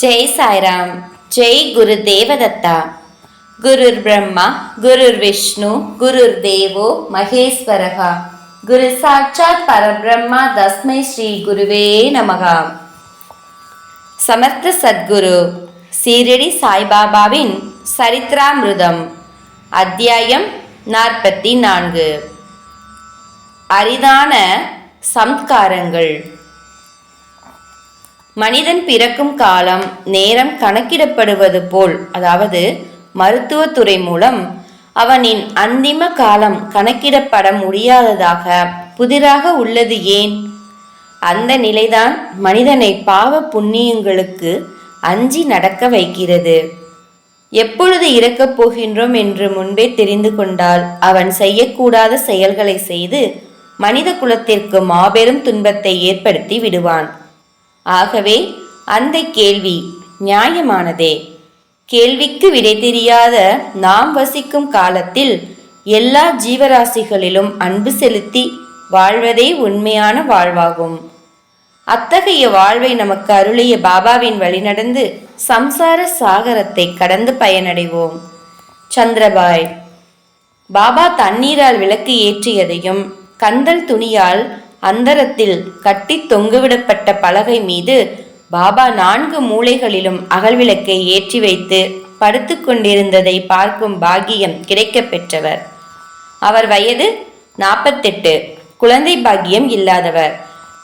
ஜெய் சாய்ராம் ஜெய் குரு தேவதத்தா. குருர் பிரம்மா குருர் விஷ்ணு குருர் தேவோ மகேஸ்வரகா. குரு சாட்சாத் பரபிரம்மா தஸ்மை ஸ்ரீ குருவே நமகா. சமர்த்த சத்குரு சீரடி சாய்பாபாவின் சரித்ராமிருதம் அத்தியாயம் நாற்பத்தி நான்கு. அரிதான சம்ஸ்காரங்கள். மனிதன் பிறக்கும் காலம் நேரம் கணக்கிடப்படுவது போல் அதாவது மருத்துவத்துறை மூலம் அவனின் அந்திம காலம் கணக்கிடப்பட முடியாததாக புதிராக உள்ளது ஏன்? அந்த நிலைதான் மனிதனை பாவ புண்ணியங்களுக்கு அஞ்சி நடக்க வைக்கிறது. எப்பொழுது இறக்கப் போகின்றோம் என்று முன்பே தெரிந்து கொண்டால் அவன் செய்யக்கூடாத செயல்களை செய்து மனித குலத்திற்கு மாபெரும் துன்பத்தை ஏற்படுத்தி விடுவான். ஆகவே அந்த கேள்வி நியாயமானதே. கேள்விக்கு விடை தெரியாத நாம் வசிக்கும் காலத்தில் எல்லா ஜீவராசிகளிலும் அன்பு செலுத்தி வாழ்வதே உண்மையான வாழ்வாகும். அத்தகைய வாழ்வை நமக்கு அருளிய பாபாவின் வழிநடந்து சம்சார சாகரத்தை கடந்து பயனடைவோம். சந்திரபாய் பாபா தண்ணீரால் விளக்கு ஏற்றியதையும் கந்தல் துணியால் அந்தரத்தில் கட்டி தொங்குவிடப்பட்ட பலகை மீது பாபா நான்கு மூலைகளிலும் அகல்விளக்கை ஏற்றி வைத்து படுத்து கொண்டிருந்ததை பார்க்கும் பாக்கியம் கிடைக்கப் பெற்றவர். அவர் வயது நாற்பத்தெட்டு குழந்தை பாக்கியம் இல்லாதவர்.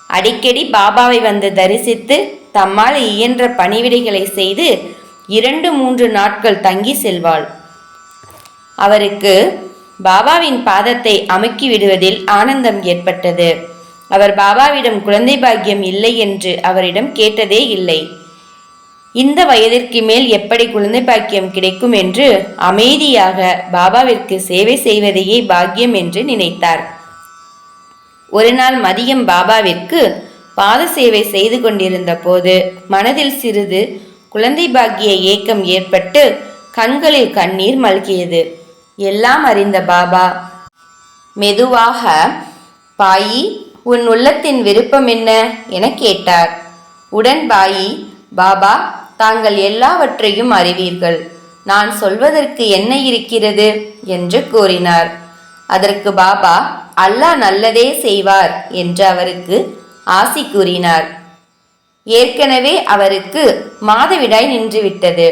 அடிக்கடி பாபாவை வந்து தரிசித்து தம்மால் இயன்ற பணிவிடைகளை செய்து இரண்டு மூன்று நாட்கள் தங்கி செல்வாள். அவருக்கு பாபாவின் பாதத்தை அமுக்கி விடுவதில் ஆனந்தம் ஏற்பட்டது. அவர் பாபாவிடம் குழந்தை பாக்கியம் இல்லை என்று அவரிடம் கேட்டதே இல்லை. இந்த வயதிற்கு மேல் எப்படி குழந்தை பாக்கியம் கிடைக்கும் என்று அமைதியாக பாபாவிற்கு சேவை செய்வதையே பாக்கியம் என்று நினைத்தார். ஒரு நாள் மதியம் பாபாவிற்கு பாத சேவை செய்து கொண்டிருந்த போது மனதில் சிறிது குழந்தை பாக்கிய ஏக்கம் ஏற்பட்டு கண்களில் கண்ணீர் மல்கியது. எல்லாம் அறிந்த பாபா மெதுவாக பாயி உன் உள்ளத்தின் விருப்பம் என்ன? என கேட்டார். உடன் பாயி பாபா தாங்கள் எல்லாவற்றையும் அறிவீர்கள். நான் சொல்வதற்கு என்ன இருக்கிறது? என்று கூறினார். அதற்கு பாபா அல்லாஹ் நல்லதே செய்வார் என்று அவருக்கு ஆசி கூறினார். ஏற்கனவே அவருக்கு மாதவிடாய் நின்றுவிட்டது.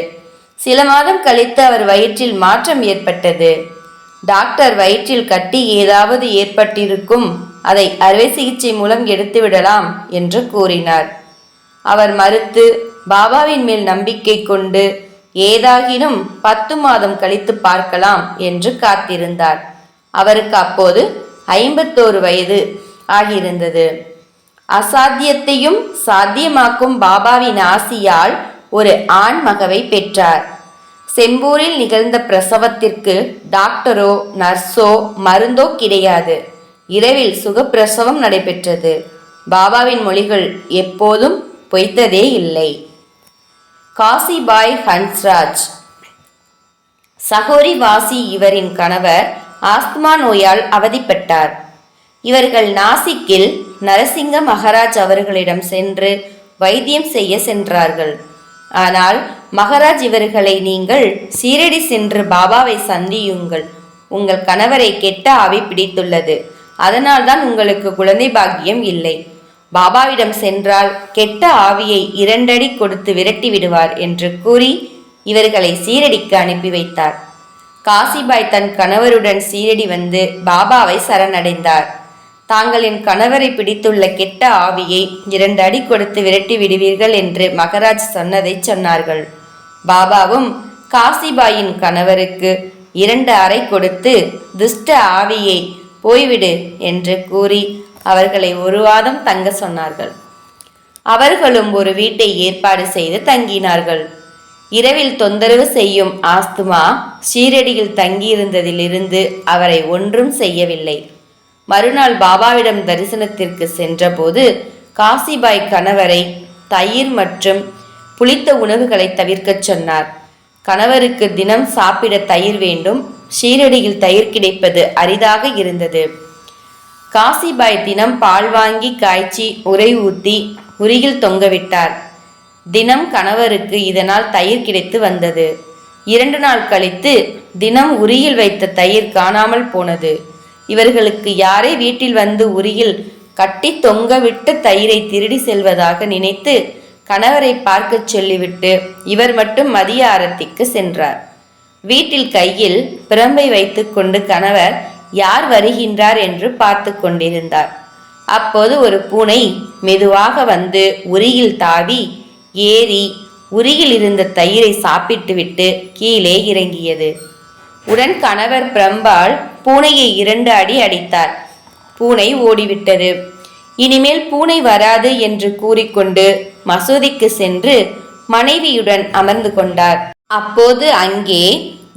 சில மாதம் கழித்து அவர் வயிற்றில் மாற்றம் ஏற்பட்டது. டாக்டர் வயிற்றில் கட்டி ஏதாவது ஏற்பட்டிருக்கும் அதை அறுவை சிகிச்சை மூலம் எடுத்துவிடலாம் என்று கூறினார். அவர் மறுத்து பாபாவின் மேல் நம்பிக்கை கொண்டு ஏதாகினும் பத்து மாதம் கழித்து பார்க்கலாம் என்று காத்திருந்தார். அவருக்கு அப்போது ஐம்பத்தோரு வயது ஆகியிருந்தது. அசாத்தியத்தையும் சாத்தியமாக்கும் பாபாவின் ஆசியால் ஒரு ஆண் மகவை பெற்றார். செம்பூரில் நிகழ்ந்த பிரசவத்திற்கு டாக்டரோ நர்ஸோ மருந்தோ கிடையாது. இரவில் சுகப்பிரசவம் நடைபெற்றது. பாபாவின் மொழிகள் எப்போதும் பொய்த்ததே இல்லை. காசிபாய் ஹன்ஸ்ராஜ். சகோரி வாசி இவரின் கணவர் ஆஸ்துமா நோயால் அவதிப்பட்டார். இவர்கள் நாசிக்கில் நரசிங்க மகராஜ் அவர்களிடம் சென்று வைத்தியம் செய்ய சென்றார்கள். ஆனால் மகராஜ் இவர்களை நீங்கள் சீரடி சென்று பாபாவை சந்தியுங்கள். உங்கள் கணவரை கெட்ட ஆவி பிடித்துள்ளது. அதனால்தான் உங்களுக்கு குழந்தை பாக்கியம் இல்லை. பாபாவிடம் சென்றால் கெட்ட ஆவியை இரண்டடி கொடுத்து விரட்டி விடுவார் என்று கூறி இவர்களை சீரடிக்கு அனுப்பி வைத்தார். காசிபாய் தன் கணவருடன் சீரடி வந்து பாபாவை சரணடைந்தார். தாங்கள் என் கணவரை பிடித்துள்ள கெட்ட ஆவியை இரண்டு அடி கொடுத்து விரட்டி விடுவீர்கள் என்று மகராஜ் சொன்னதை சொன்னார்கள். பாபாவும் காசிபாயின் கணவருக்கு இரண்டு அறை கொடுத்து துஷ்ட ஆவியை போய்விடு என்று கூறி அவர்களை ஒரு வாதம் தங்க சொன்னார்கள். அவர்களும் ஒரு வீட்டை ஏற்பாடு செய்து தங்கினார்கள். இரவில் தொந்தரவு செய்யும் ஆஸ்துமா ஷீரடியில் தங்கியிருந்ததிலிருந்து அவரை ஒன்றும் செய்யவில்லை. மறுநாள் பாபாவிடம் தரிசனத்திற்கு சென்றபோது காசிபாய் கணவரை தயிர் மற்றும் புளித்த உணவுகளை தவிர்க்கச் சொன்னார். கணவருக்கு தினம் சாப்பிட தயிர் வேண்டும் ஷீரடியில் தயிர் கிடைப்பது அரிதாக இருந்தது. காசிபாய் தினம் பால் வாங்கி காய்ச்சி உரை ஊத்தி உரியில் தொங்கவிட்டார். தினம் கணவருக்கு இதனால் தயிர் கிடைத்து வந்தது. இரண்டு நாள் கழித்து தினம் உரியில் வைத்த தயிர் காணாமல் போனது. இவர்களுக்கு யாரே வீட்டில் வந்து உரியில் கட்டி தொங்கவிட்டு தயிரை திருடி செல்வதாக நினைத்து கணவரை பார்க்கச் சொல்லிவிட்டு இவர் மட்டும் மதிய ஆரத்திக்கு சென்றார். வீட்டில் கையில் பிரம்பை வைத்துக்கொண்டு கணவர் யார் வருகின்றார் என்று பார்த்து கொண்டிருந்தார். அப்போது ஒரு பூனை மெதுவாக வந்து உரியில் தாவி ஏறி உரியில் இருந்த தயிரை சாப்பிட்டுவிட்டு கீழே இறங்கியது. உடன் கணவர் பிரம்பால் பூனையை இரண்டு அடி அடித்தார். பூனை ஓடிவிட்டது. இனிமேல் பூனை வராது என்று கூறிக்கொண்டு மசூதிக்கு சென்று மனைவியுடன் அமர்ந்து கொண்டார். அப்போது அங்கே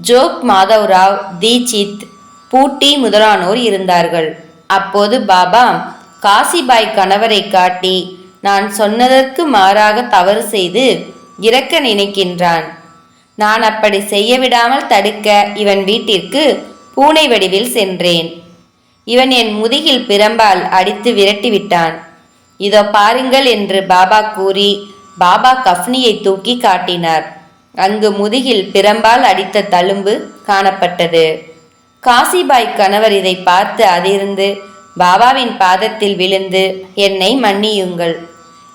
ஜோக் மாதவ்ராவ் தீட்சித் பூட்டி முதலானோர் இருந்தார்கள். அப்போது பாபா காசிபாய் கணவரை காட்டி நான் சொன்னதற்கு மாறாக தவறு செய்து இறக்க நினைக்கின்றான். நான் அப்படி செய்ய விடாமல் தடுக்க இவன் வீட்டிற்கு பூனை வடிவில் சென்றேன். இவன் என் முதுகில் பிரம்பால் அடித்து விரட்டி விட்டான் இதோ பாருங்கள் என்று பாபா கூறி பாபா கஃப்னியை தூக்கி காட்டினார். அங்கு முதுகில் பிரம்பால் அடித்த தழும்பு காணப்பட்டது. காசிபாய் கணவர் இதை பார்த்து அதிர்ந்து பாபாவின் பாதத்தில் விழுந்து என்னை மன்னியுங்கள்.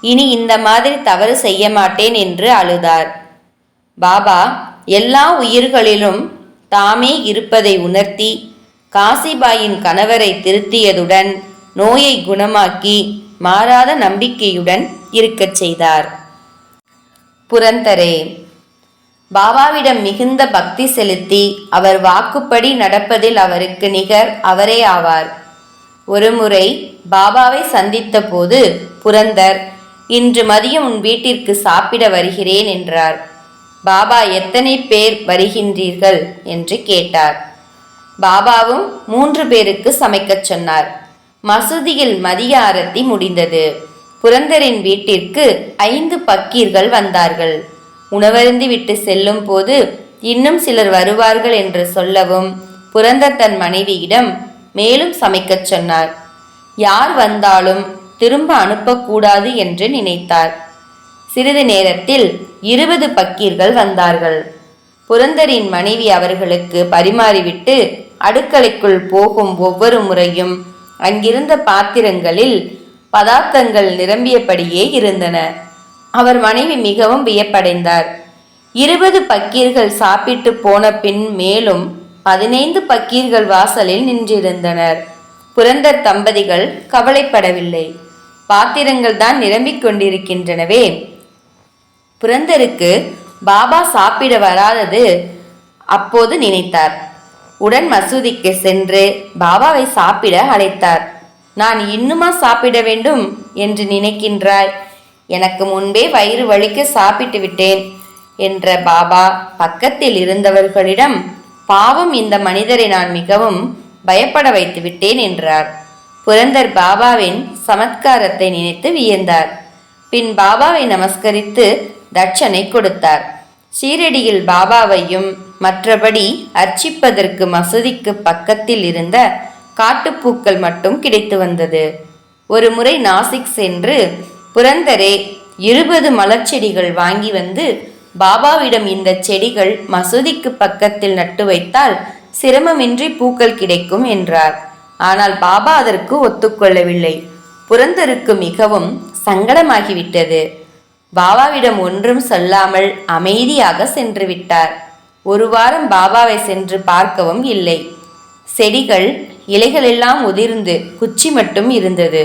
இனி இந்த மாதிரி தவறு செய்ய மாட்டேன் என்று அழுதார். பாபா எல்லா உயிர்களிலும் தாமே இருப்பதை உணர்த்தி காசிபாயின் கணவரை திருத்தியதுடன் நோயை குணமாக்கி மாறாத நம்பிக்கையுடன் இருக்கச் செய்தார். புரந்தரே. பாபாவிடம் மிகுந்த பக்தி செலுத்தி அவர் வாக்குப்படி நடப்பதில் அவருக்கு நிகர் அவரே ஆவார். ஒருமுறை பாபாவை சந்தித்த போது புரந்தர் இன்று மதியம் உன் வீட்டிற்கு சாப்பிட வருகிறேன் என்றார். பாபா எத்தனை பேர் வருகின்றீர்கள்? என்று கேட்டார். பாபாவும் மூன்று பேருக்கு சமைக்கச் சொன்னார். மசூதியில் மதிய ஆரத்தி முடிந்தது. புரந்தரின் வீட்டிற்கு ஐந்து பக்கீர்கள் வந்தார்கள். உணவருந்தி விட்டு செல்லும் போது இன்னும் சிலர் வருவார்கள் என்று சொல்லவும் புரந்தர் தன் மனைவியிடம் மேலும் சமைக்கச் சொன்னார். யார் வந்தாலும் திரும்ப அனுப்பக்கூடாது என்று நினைத்தார். சிறிது நேரத்தில் இருபது பக்கீர்கள் வந்தார்கள். புரந்தரின் மனைவி அவர்களுக்கு பரிமாறிவிட்டு அடுக்கலைக்குள் போகும் ஒவ்வொரு முறையும் அங்கிருந்த பாத்திரங்களில் பதார்த்தங்கள் நிரம்பியபடியே இருந்தன. அவர் மனைவி மிகவும் வியப்படைந்தார். இருபது பக்கீர்கள் சாப்பிட்டு போன பின் மேலும் பதினைந்து பக்கீர்கள் வாசலில் நின்றிருந்தனர். புரந்தர் தம்பதிகள் கவலைப்படவில்லை. பாத்திரங்கள் தான் நிரம்பிக் கொண்டிருக்கின்றனவே. புரந்தருக்கு பாபா சாப்பிட வராதது அப்போது நினைத்தார். உடன் மசூதிக்கு சென்று பாபாவை சாப்பிட அழைத்தார். நான் இன்னுமா சாப்பிட வேண்டும் என்று நினைக்கின்றாய். எனக்கு முன்பே வயிறு வலிக்க சாப்பிட்டு விட்டேன் என்ற பாபா பக்கத்தில் இருந்தவர்களிடம் பாவம் இந்த மனிதரை நான் மிகவும் பயப்பட வைத்து விட்டேன் என்றார். புரந்தர் பாபாவின் சமத்காரத்தை நினைத்து வியந்தார். பின் பாபாவை நமஸ்கரித்து தட்சனை கொடுத்தார். சீரடியில் பாபாவையும் மற்றபடி அர்ச்சிப்பதற்கு மசூதிக்கு பக்கத்தில் இருந்த காட்டுப்பூக்கள் மட்டும் கிடைத்து வந்தது. ஒரு முறை நாசிக் சென்று புரந்தரே இருபது மலர்ச்செடிகள் வாங்கி வந்து பாபாவிடம் இந்த செடிகள் மசூதிக்கு பக்கத்தில் நட்டு வைத்தால் சிரமமின்றி பூக்கள் கிடைக்கும் என்றார். ஆனால் பாபா அதற்கு ஒத்துக்கொள்ளவில்லை. புரந்தருக்கு மிகவும் சங்கடமாகிவிட்டது. பாபாவிடம் ஒன்றும் சொல்லாமல் அமைதியாக சென்று விட்டார். ஒரு வாரம் பாபாவை சென்று பார்க்கவும் இல்லை. செடிகள் இலைகளெல்லாம் உதிர்ந்து குச்சி மட்டும் இருந்தது.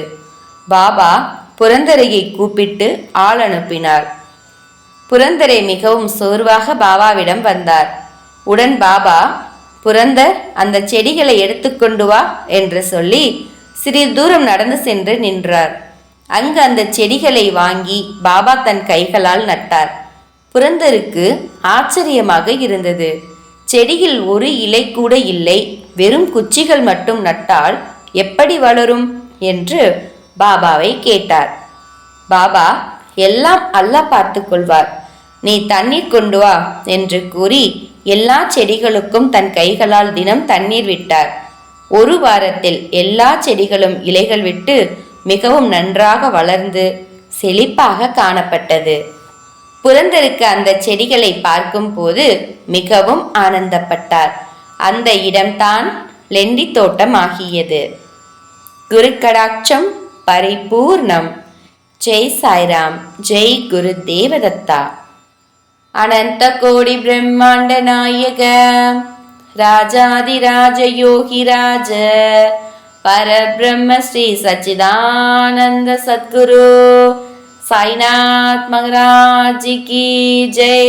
பாபா புரந்தரையை கூப்பிட்டு ஆள் அனுப்பினார். புரந்தரை மிகவும் சோர்வாக பாபாவிடம் வந்தார். உடன் பாபா புரந்தர் அந்த செடிகளை எடுத்துக்கொண்டு வா என்று சொல்லி சிறிது தூரம் நடந்து சென்று நின்றார். அங்கு அந்த செடிகளை வாங்கி பாபா தன் கைகளால் நட்டார். புரந்தருக்கு ஆச்சரியமாக இருந்தது. செடியில் ஒரு இலை கூட இல்லை வெறும் குச்சிகள் மட்டும் நட்டால் எப்படி வளரும்? என்று பாபாவை கேட்டார். பாபா எல்லாம் அல்ல பார்த்து கொள்வார் நீ தண்ணீர் கொண்டு வா என்று கூறி எல்லா செடிகளுக்கும் தன் கைகளால் தினம் தண்ணீர் விட்டார். ஒரு வாரத்தில் எல்லா செடிகளும் இலைகள் விட்டு மிகவும் நன்றாக வளர்ந்து செழிப்பாக காணப்பட்டது. புரந்தருக்கு அந்த செடிகளை பார்க்கும்போது மிகவும் ஆனந்தப்பட்டார். அந்த இடம்தான் லெண்டி தோட்டம் ஆகியது குருக்கடாட்சம் परिपूर्णं जय सायि राम् जय गुरुदेवदत्ता अनन्तकोडिब्रह्माण्डनायक राजा परब्रह्म श्री सच्चिदानन्द सद्गुरु सायिनात्मराजिकी जय।